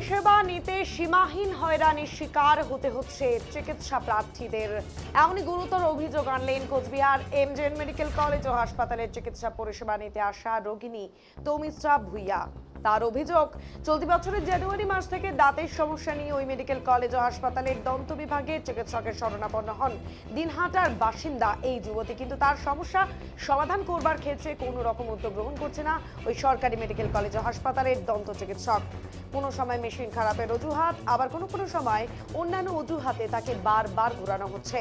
পরিষেবা নিতে সীমাহীন হয়রানির শিকার হতে হচ্ছে চিকিৎসা প্রার্থীদের এমনই গুরুতর অভিযোগ আনলেন কোচবিহার এমজেএন মেডিকেল কলেজ ও হাসপাতালের চিকিৎসা পরিষেবা নিতে আসা রোগিনী তমিশ্রা ভুইয়া। তার অভিযোগ, চলতি বছরের জানুয়ারি মাস থেকে দাঁতের সমস্যা নিয়ে ওই মেডিকেল কলেজ ও হাসপাতালের দন্ত বিভাগে চিকিৎসকের শরণাপন্ন হন দিনহাটার বাসিন্দা এই যুবতী। কিন্তু তার সমস্যা সমাধান করবার ক্ষেত্রে কোনো রকম উদ্যোগ গ্রহণ করছে না ওই সরকারি মেডিকেল কলেজ ও হাসপাতালের দন্ত চিকিৎসক। কোনো সময় মেশিন খারাপের অজুহাত, আবার কোনো কোনো সময় অন্যান্য অজুহাতে তাকে বারবার ঘোরানো হচ্ছে।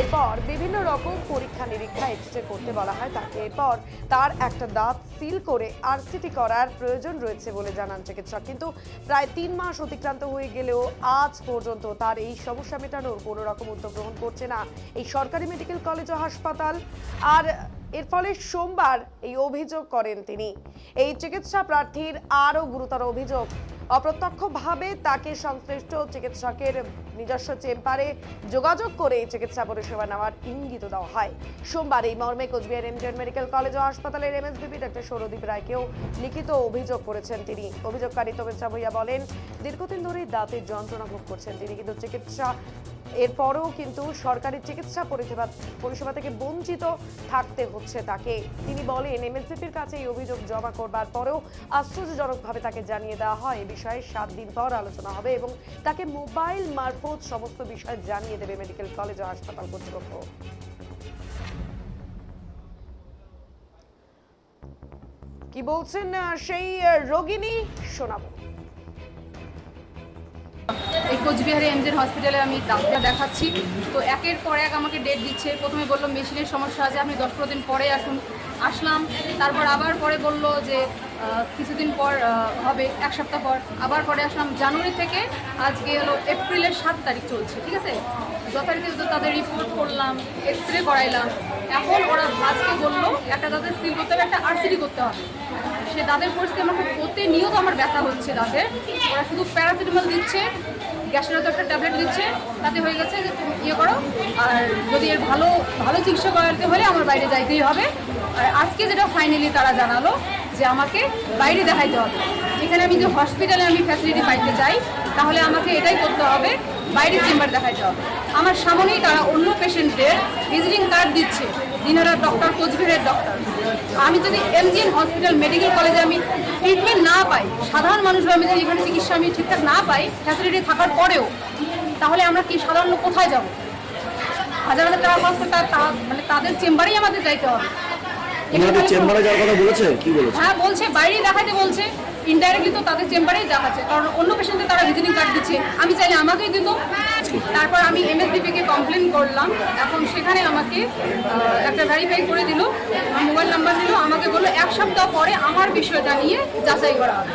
এরপর বিভিন্ন রকম পরীক্ষা নিরীক্ষা এক্সরে করতে বলা হয় তাকে। এরপর তার একটা দাঁত সিল করে আরসিটি করার প্রয়োজন রয়েছে বলে জানান চিকিৎসক। কিন্তু প্রায় তিন মাস অতিক্রান্ত হয়ে গেলেও আজ পর্যন্ত তার এই সমস্যা মেটানোর কোনো রকম উদ্যোগ গ্রহণ করছে না এই সরকারি মেডিকেল কলেজ ও হাসপাতাল। আর এর ফলে সোমবার এই অভিযোগ করেন তিনি। এই চিকিৎসা প্রার্থীর আরও গুরুতর অভিযোগ। অপ্রত্যক্ষভাবে তাকে সংশ্লিষ্ট চিকিৎসকের নিজস্ব চেম্বারে যোগাযোগ করে চিকিৎসা পরিষেবা নেওয়ার ইঙ্গিত দেওয়া হয়। সোমবার এই মর্মে কোচবিহার এমজিএন মেডিকেল কলেজ ও হাসপাতালের এমএসবিপি ডাক্তার সৌরদীপ রায়কেও লিখিত অভিযোগ করেছেন তিনি। অভিযোগকারী তমিশ্রা ভূঁইয়া বলেন, দীর্ঘদিন ধরেই দাঁতের যন্ত্রণা ভোগ করছেন তিনি, কিন্তু চিকিৎসা এরপরও কিন্তু সরকারি চিকিৎসা পরিষেবা পরিষেবা থেকে বঞ্চিত থাকতে হচ্ছে তাকে। তিনি বলেন এমএসপির কাছে এই অভিযোগ জমা করবার পরেও আশ্চর্যজনকভাবে তাকে জানিয়ে দেওয়া হয়। এ বিষয়ে সাত দিন পর আলোচনা হবে এবং তাকে মোবাইল মারফত সমস্ত বিষয় জানিয়ে দেবে মেডিকেল কলেজ ও হাসপাতাল কর্তৃপক্ষ। কি বলছেন সেই রোগিনী শোনাবো। এই কোচবিহারে এমজেন হসপিটালে আমি ডাক্তার দেখাচ্ছি। তো একের পর এক আমাকে ডেট দিচ্ছে। প্রথমে বলল, মেশিনের সমস্যা আছে, আপনি দশ পনেরো দিন পরে আসুন। আসলাম। তারপর আবার পরে বলল যে কিছুদিন পর হবে, এক সপ্তাহ পর। আবার পরে আসলাম জানুয়ারি থেকে। আজকে হলো এপ্রিলের সাত তারিখ চলছে, ঠিক আছে? যথারীতি তাদের রিপোর্ট করলাম এক্স রে করাইলাম। এখন ওরা আজকে বলল, একটা তাদের সিল করতে হবে, একটা আরসিডি করতে হবে। সে দাঁতের পরিস্থিতি আমার খুব প্রতিনিয়ত আমার ব্যথা হচ্ছে দাঁতের ওরা শুধু প্যারাসিটামল দিচ্ছে, গ্যাসের তো একটা ট্যাবলেট দিচ্ছে, তাতে হয়ে গেছে যে তুমি ইয়ে করো, আর যদি এর ভালো ভালো চিকিৎসা করাতে হলে আমার বাইরে যাইতেই হবে। আর আজকে যেটা ফাইনালি তারা জানালো যে আমাকে বাইরে দেখাইতে হবে। এখানে আমি যে হসপিটালে আমি ফ্যাসিলিটি পাইতে চাই তাহলে আমাকে এটাই করতে হবে বাইরে চেম্বার দেখাইতে হবে। আমার সামনেই তারা অন্য পেশেন্টদের ভিজিটিং কার্ড দিচ্ছে। দিনারা ডক্টর কোচবিহারের ডক্টর আমি যদি এমজিএন হসপিটাল মেডিকেল কলেজে আমি ট্রিটমেন্ট না পাই সাধারণ মানুষরা আমি যদি এখানে চিকিৎসা আমি ঠিকঠাক না পাই ফ্যাসিলিটি থাকার পরেও তাহলে আমরা কি সাধারণ কোথায় যাব? হাজার হাজার টাকা খরচ মানে তাদের চেম্বারেই আমাদের যাইতে হবে। ওনাদের এখানে চেম্বারে যাওয়ার কথা বলেছে? কি বলেছে? হ্যাঁ বলছে দেখাতে বলছে। ইনডাইরেক্টলি তো তাদের চেম্বারেই দেখাচ্ছে। কারণ অন্য পেশেন্টে তারা ভিজিটিং কার্ড দিচ্ছে। আমি চাইলে আমাকেই দিত। তারপর আমি এমএসবিপিকে কমপ্লেন করলাম। এখন সেখানে আমাকে একটা ভেরিফাই করে দিল, আমার মোবাইল নাম্বার দিল, আমাকে বলল, এক সপ্তাহ পরে আমার বিষয়টা নিয়ে যাচাই করা হবে।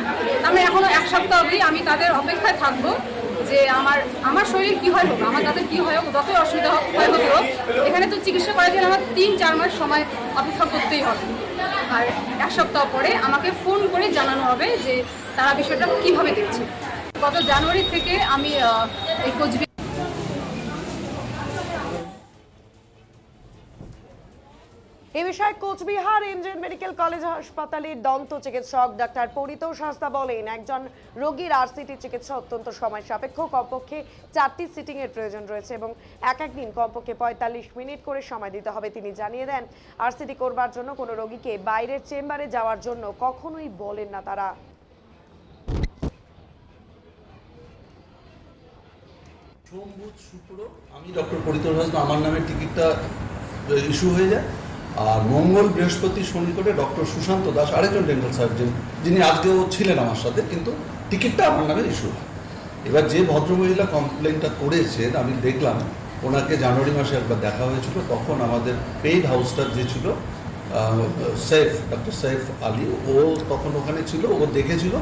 আমি এখনও এক সপ্তাহ অবধি আমি তাদের অপেক্ষায় থাকব যে আমার আমার শরীর কী হয় হোক, আমার তাদের কী হয় হোক, যতই অসুবিধা হোক হতে হোক, এখানে তো চিকিৎসা করার জন্য আমার তিন, চার মাস সময় অপেক্ষা করতেই হবে। আর এক সপ্তাহ পরে আমাকে ফোন করে জানানো হবে যে তারা বিষয়টা কীভাবে দেখছে। গত জানুয়ারি থেকে আমি এই কোচবিহার এ বিষয়ে কোচবিহার এমজেএন মেডিকেল কলেজ হাসপাতালের দন্ত চিকিৎসক ডাক্তার পরিতোষ হাসদা বলেন, একজন রোগীর আরসিটি চিকিৎসা অত্যন্ত সময় সাপেক্ষ। কমপক্ষে চারটি সিটিং এর প্রয়োজন রয়েছে এবং এক এক দিন কমপক্ষে পঁয়তাল্লিশ মিনিট করে সময় দিতে হবে। তিনি জানিয়ে দেন, আরসিটি করবার জন্য কোনো রোগীকে বাইরের চেম্বারে যাওয়ার জন্য কখনোই বলেন না তারা। সোম বুধ শুক্র, আমি ডক্টর পরিতোষ হাসদা, আমার নামে টিকিটটা ইস্যু হয়ে যায়। আর মঙ্গল বৃহস্পতি শনি করে ডক্টর সুশান্ত দাস আরেকজন ডেন্টাল সার্জন, যিনি আজকেও ছিলেন আমার সাথে, কিন্তু টিকিটটা আমার নামে ইস্যু এবার যে ভদ্রমহিলা কমপ্লেনটা করেছেন, আমি দেখলাম, ওনাকে জানুয়ারি মাসে একবার দেখা হয়েছিল, তখন আমাদের পেইড হাউসটা যে ছিল সেফ ডক্টর সেফ আলী, ও তখন ওখানে ছিল, ও দেখেছিল,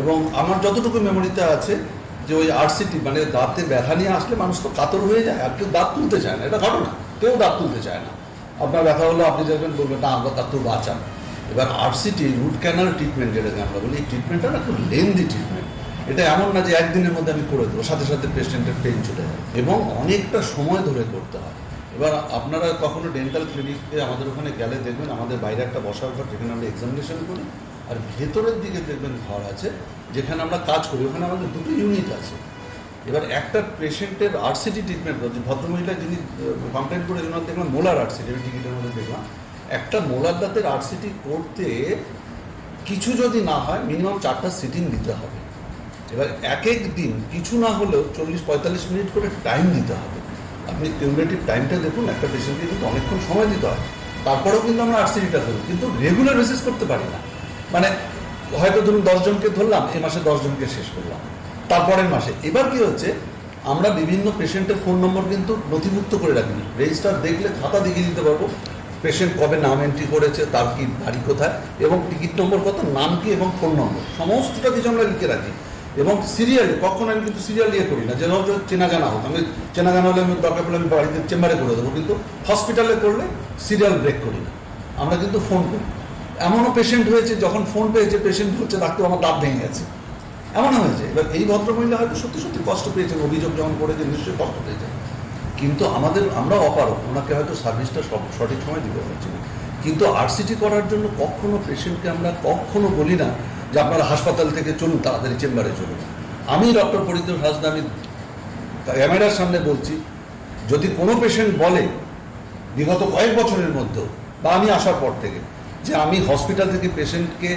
এবং আমার যতটুকু মেমোরিতে আছে, যে ওই আরসিটি মানে দাঁতে ব্যথা নিয়ে আসলে মানুষ তো কাতর হয়ে যায়, আর কেউ দাঁত তুলতে চায় না, এটা ঘটনা, কেউ দাঁত তুলতে চায় না। আপনার ব্যথা হলো আপনি যাবেন বলবেন, না, আমরা দাঁত তো বাঁচান এবার আরসিটি রুট ক্যানাল ট্রিটমেন্ট যেটাকে আমরা বলি, এই ট্রিটমেন্টটা না খুব লেন্দি ট্রিটমেন্ট এটা এমন না যে একদিনের মধ্যে আমি করে দেবো, সাথে সাথে পেশেন্টের পেন চলে যায় এবং অনেকটা সময় ধরে করতে হয়। এবার আপনারা কখনো ডেন্টাল ক্লিনিকে আমাদের ওখানে গেলে দেখবেন, আমাদের বাইরে একটা বসার ঘর যেখানে আমরা এক্সামিনেশন করি, আর ভেতরের দিকে দেখবেন ঘর আছে, যেখানে আমরা কাজ করি। ওখানে আমাদের দুটো ইউনিট আছে। এবার একটা পেশেন্টের আরসিটি ট্রিটমেন্ট করছে ভদ্রমহিলা যিনি কমপ্লেন করে ওনার দেখলাম মোলার আরসিটি আমি টিকিটের মধ্যে দেখলাম। একটা মোলার দাঁতের আরসিটি করতে কিছু যদি না হয় মিনিমাম চারটা সিটিং দিতে হবে। এবার এক এক দিন, কিছু না হলেও চল্লিশ, পঁয়তাল্লিশ মিনিট করে টাইম দিতে হবে। আপনি কিউমুলেটিভ টাইমটা দেখুন, একটা পেশেন্টকে কিন্তু অনেকক্ষণ সময় দিতে হয়। তারপরেও কিন্তু আমরা আরসিটিটা করি কিন্তু রেগুলার বেসিস করতে পারি না। মানে হয়তো ধরুন দশজনকে ধরলাম, এ মাসে দশজনকে শেষ করলাম। তারপরের মাসে। এবার কি হচ্ছে, আমরা বিভিন্ন পেশেন্টের ফোন নম্বর কিন্তু নথিভুক্ত করে রাখিনি। রেজিস্টার দেখলে খাতা দেখিয়ে দিতে পারব, পেশেন্ট কবে নাম এন্ট্রি করেছে, তার কি বাড়ি কোথায়, এবং টিকিট নম্বর কত, নাম কি, এবং ফোন নম্বর। সমস্তটা কিছু আমরা লিখে রাখি। এবং সিরিয়ালি কখন আমি কিন্তু সিরিয়াল ইয়ে করি না যেন চেনা জানা হোক, আমি চেনা জানা হলে আমি দরকার পড়লে আমি বাড়িতে চেম্বারে করে দেবো, কিন্তু হসপিটালে করলে সিরিয়াল ব্রেক করি না। আমরা কিন্তু ফোন করি। এমনও পেশেন্ট হয়েছে, যখন ফোন পেয়েছে পেশেন্ট হচ্ছে ডাক্তার আমার দাঁত ভেঙে গেছে। এমন হয়েছে এবার এই ভদ্রমহিলা হয়তো সত্যি সত্যি কষ্ট পেয়েছেন অভিযোগ যখন করেছে, নিশ্চয়ই কষ্ট পেয়েছে। কিন্তু আমাদের, আমরা অপারক ওনাকে হয়তো সার্ভিসটা সব সঠিক সময় দিতে পারছি না। কিন্তু আরসিটি করার জন্য কখনো পেশেন্টকে আমরা কখনো বলি না যে আপনারা হাসপাতাল থেকে চলুন, তাড়াতাড়ি চেম্বারে চলুন। আমি ডক্টর পরিতোষ হাসদা, আমি ক্যামেরার সামনে বলছি, যদি কোনো পেশেন্ট বলে, বিগত কয়েক বছরের মধ্যে বা আমি আসার পর থেকে, যে আমি হসপিটাল থেকে পেশেন্টকে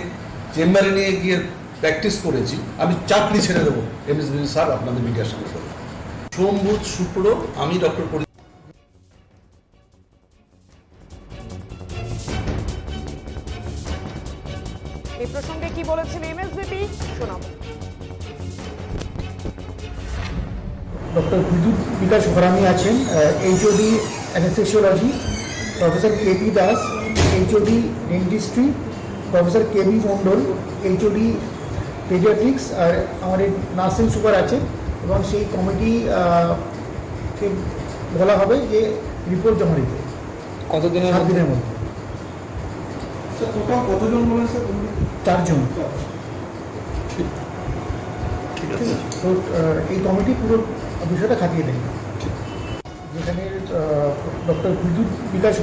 চেম্বারে নিয়ে গিয়ে প্র্যাকটিস করেছি আমি চাকরি ছেড়ে দেবো। এম এস স্যার আপনাদের মিডিয়ার সামনে বললাম সোম বুধ শুক্র আমি ডক্টর পরি এই প্রসঙ্গে কি বলেছেন এমএসবিপি? শোনাবো। ডক্টর বিদ্যুৎ বিকাশ ঘরামি আছেন HOD anaesthesiology professor K P Das HOD dentistry professor K B Mondal HOD paediatrics আর আমাদের নার্সিং সুপার আছে এবং সেই কমিটি কে বলা হবে যে রিপোর্ট জমা দিতে। কতদিনের সাত দিনের মধ্যে। কতজন বলেন স্যার চারজন। ঠিক। আছে। তো এই কমিটি পুরো বিষয়টা খাটিয়ে দেয়। যেখানে ডক্টর বিদ্যুৎ বিকাশ